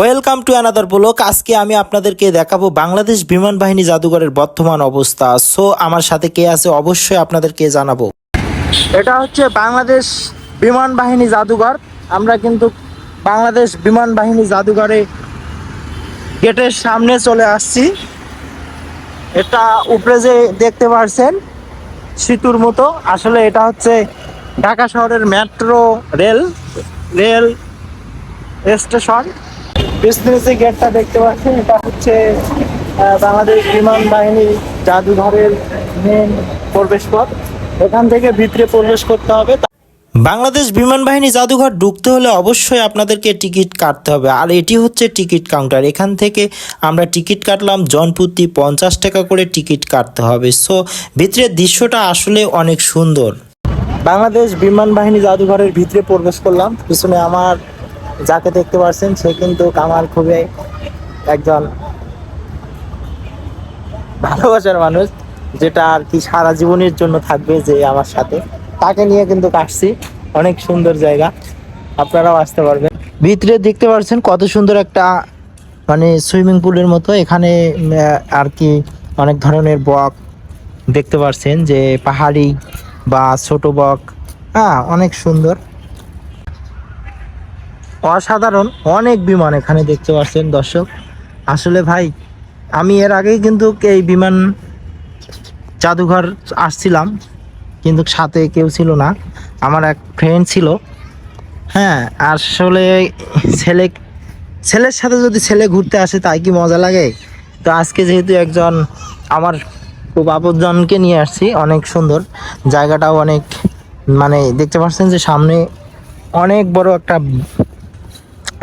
Welcome to another block আজকে আমি আপনাদেরকে দেখাবো বাংলাদেশ বিমান বাহিনী জাদুঘরের বর্তমান অবস্থা। সো আমার সাথে কে আছে অবশ্যই আপনাদেরকে জানাব। এটা হচ্ছে বাংলাদেশ বিমান বাহিনী জাদুঘর। আমরা কিন্তু বাংলাদেশ বিমান বাহিনী জাদুঘরে গেটের সামনে চলে আসছি। এটা উপরে যে দেখতে পারছেন, সেতুর মতো। আসলে এটা হচ্ছে ঢাকা শহরের মেট্রো রেল রেল স্টেশন। পিছনে যে গেটটা দেখতে পাচ্ছেন এটা হচ্ছে বাংলাদেশ বিমান বাহিনী জাদুঘরের মেন প্রবেশ পথ এখান থেকে ভিতরে প্রবেশ করতে হবে। বাংলাদেশ বিমান বাহিনী জাদুঘর ঢুকতে হলে অবশ্যই আপনাদেরকে টিকিট কাটতে হবে। আর এটি হচ্ছে টিকিট কাউন্টার। এখান থেকে আমরা টিকিট কাটলাম জনপ্রতি পঞ্চাশ টাকা করে টিকিট কাটতে হবে। সো ভিতরের দৃশ্যটা আসলে অনেক সুন্দর। বাংলাদেশ বিমান বাহিনী জাদুঘরের ভিতরে প্রবেশ করলাম। পিছনে আমার যাকে দেখতে পাচ্ছেন সে কিন্তু আমার খুবই একজন ভালোবাসার মানুষ, যেটা আর কি সারা জীবনের জন্য থাকবে যে আমার সাথে। তাকে নিয়ে কিন্তু কাটছি, অনেক সুন্দর জায়গা। আপনারাও আসতে পারবেন। ভিতরে দেখতে পাচ্ছেন কত সুন্দর একটা মানে সুইমিং পুলের মতো। এখানে আর কি অনেক ধরনের বক দেখতে পাচ্ছেন যে পাহাড়ি বা ছোট বক। হ্যাঁ অনেক সুন্দর। অসাধারণ অনেক বিমান এখানে দেখতে পাচ্ছেন দর্শক। আসলে ভাই, আমি এর আগেই কিন্তু এই বিমান জাদুঘর আসছিলাম, কিন্তু সাথে কেউ ছিল না। আমার এক ফ্রেন্ড ছিল। হ্যাঁ আসলে ছেলে, ছেলের সাথে যদি ছেলে ঘুরতে আসে, তাই কি মজা লাগে? তো আজকে যেহেতু একজন আমার খুব আপনজনকে নিয়ে আসছি, অনেক সুন্দর। জায়গাটাও অনেক মানে দেখতে পাচ্ছেন যে সামনে অনেক বড় একটা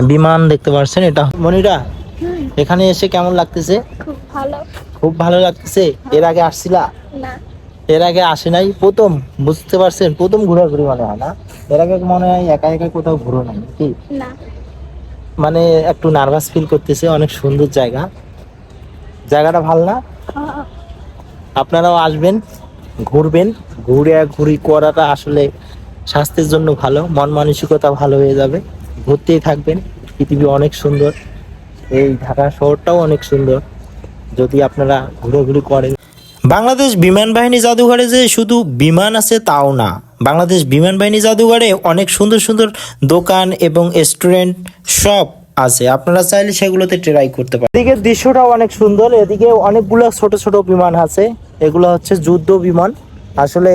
বিমান দেখতে পাচ্ছেন এটা মনিরা এখানে এসে কেমন লাগতেছে? খুব ভালো। খুব ভালো লাগতেছে? এর আগে আসছিলা? না। এর আগে আসে নাই? প্রথম বুঝতে পারছেন? প্রথম ঘোরাঘুরি মনে হয় না? এর আগে মনে হয় একা একা কোথাও ঘুরো নাই কি না। মানে একটু নার্ভাস ফিল করতেছে অনেক সুন্দর জায়গা। জায়গাটা ভালো না? হ্যাঁ, আপনারাও আসবেন ঘুরবেন। ঘুরে ঘুরি করাটা আসলে স্বাস্থ্যের জন্য ভালো মন মানসিকতা ভালো হয়ে যাবে। ঘুরতেই থাকবেন। পৃথিবী অনেক সুন্দর এই ঢাকা শহরটাও অনেক সুন্দর যদি আপনারা ঘুরোঘুরি করেন। বাংলাদেশ বিমান বাহিনী জাদুঘরে যে শুধু বিমান আছে তাও না বাংলাদেশ বিমান বাহিনী জাদুঘরে অনেক সুন্দর সুন্দর দোকান এবং রেস্টুরেন্ট সব আছে আপনারা চাইলে সেগুলোতে ট্রাই করতে পারেন। এদিকে দৃশ্যটাও অনেক সুন্দর এদিকে অনেকগুলো ছোট ছোট বিমান আছে এগুলো হচ্ছে যুদ্ধ বিমান। আসলে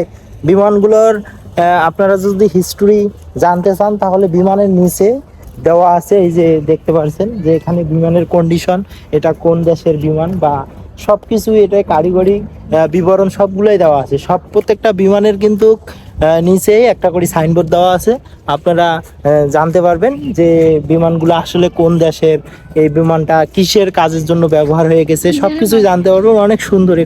বিমানগুলোর আপনারা যদি হিস্টোরি জানতে চান তাহলে বিমানের নিচে দেওয়া আছে, এই যে দেখতে পাচ্ছেন যে এখানে বিমানের কন্ডিশন এটা কোন দেশের বিমান বা সবকিছু এটা কারিগরি বিবরণ সবগুলোই দেওয়া আছে। সব প্রত্যেকটা বিমানের কিন্তু নিচেই একটা করে সাইনবোর্ড দেওয়া আছে। আপনারা জানতে পারবেন যে বিমানগুলো আসলে কোন দেশের, এই বিমানটা কিসের কাজের জন্য ব্যবহার হয়ে গেছে, সবকিছুই জানতে পারবেন। অনেক সুন্দর